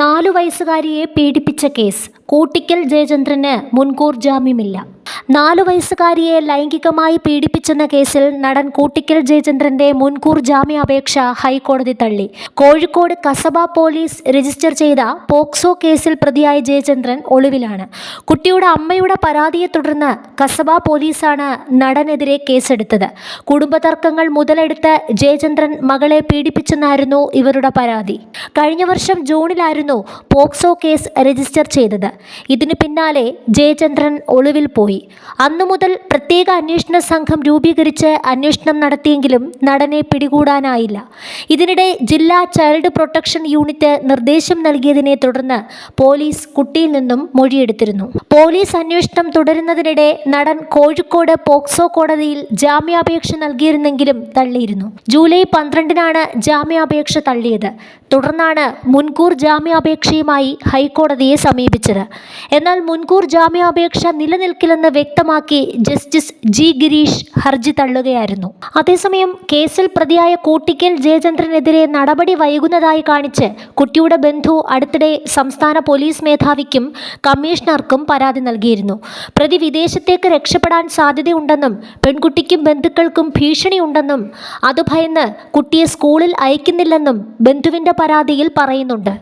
നാലു വയസ്സുകാരിയെ പീഡിപ്പിച്ച കേസ്. കൂട്ടിക്കൽ ജയചന്ദ്രന് മുൻകൂർ ജാമ്യമില്ല. നാലു വയസ്സുകാരിയെ ലൈംഗികമായി പീഡിപ്പിച്ചെന്ന കേസിൽ നടൻ കൂട്ടിക്കൽ ജയചന്ദ്രന്റെ മുൻകൂർ ജാമ്യാപേക്ഷ ഹൈക്കോടതി തള്ളി. കോഴിക്കോട് കസബ പോലീസ് രജിസ്റ്റർ ചെയ്ത പോക്സോ കേസിൽ പ്രതിയായ ജയചന്ദ്രൻ ഒളിവിലാണ്. കുട്ടിയുടെ അമ്മയുടെ പരാതിയെ തുടർന്ന് കസബ പോലീസാണ് നടനെതിരെ കേസെടുത്തത്. കുടുംബതർക്കങ്ങൾ മുതലെടുത്ത് ജയചന്ദ്രൻ മകളെ പീഡിപ്പിച്ചെന്നായിരുന്നു ഇവരുടെ പരാതി. കഴിഞ്ഞ വർഷം ജൂണിലായിരുന്നു പോക്സോ കേസ് രജിസ്റ്റർ ചെയ്തത്. ഇതിനു പിന്നാലെ ജയചന്ദ്രൻ ഒളിവിൽ പോയി. അന്നു മുതൽ പ്രത്യേക അന്വേഷണ സംഘം രൂപീകരിച്ച് അന്വേഷണം നടത്തിയെങ്കിലും നടനെ പിടികൂടാനായില്ല. ഇതിനിടെ ജില്ലാ ചൈൽഡ് പ്രൊട്ടക്ഷൻ യൂണിറ്റ് നിർദ്ദേശം നൽകിയതിനെ തുടർന്ന് പോലീസ് കുട്ടിയിൽ നിന്നും മൊഴിയെടുത്തിരുന്നു. പോലീസ് അന്വേഷണം തുടരുന്നതിനിടെ നടൻ കോഴിക്കോട് പോക്സോ കോടതിയിൽ ജാമ്യാപേക്ഷ നൽകിയിരുന്നെങ്കിലും തള്ളിയിരുന്നു. ജൂലൈ പന്ത്രണ്ടിനാണ് ജാമ്യാപേക്ഷ തള്ളിയത്. തുടർന്നാണ് മുൻകൂർ ജാമ്യാപേക്ഷയുമായി ഹൈക്കോടതിയെ സമീപിച്ചത്. എന്നാൽ മുൻകൂർ ജാമ്യാപേക്ഷ നിലനിൽക്കില്ലെന്ന് വ്യക്തമാക്കി ജസ്റ്റിസ് ജി ഗിരീഷ് ഹർജി തള്ളുകയായിരുന്നു. അതേസമയം കേസിൽ പ്രതിയായ കൂട്ടിക്കൽ ജയചന്ദ്രനെതിരെ നടപടി വൈകുന്നതായി കാണിച്ച് കുട്ടിയുടെ ബന്ധു അടുത്തിടെ സംസ്ഥാന പോലീസ് മേധാവിക്കും കമ്മീഷണർക്കും പരാതി നൽകിയിരുന്നു. പ്രതി വിദേശത്തേക്ക് രക്ഷപ്പെടാൻ സാധ്യതയുണ്ടെന്നും പെൺകുട്ടിക്കും ബന്ധുക്കൾക്കും ഭീഷണിയുണ്ടെന്നും അത് ഭയന്ന് കുട്ടിയെ സ്കൂളിൽ അയക്കുന്നില്ലെന്നും ബന്ധുവിന്റെ പരാതിയിൽ പറയുന്നുണ്ട്.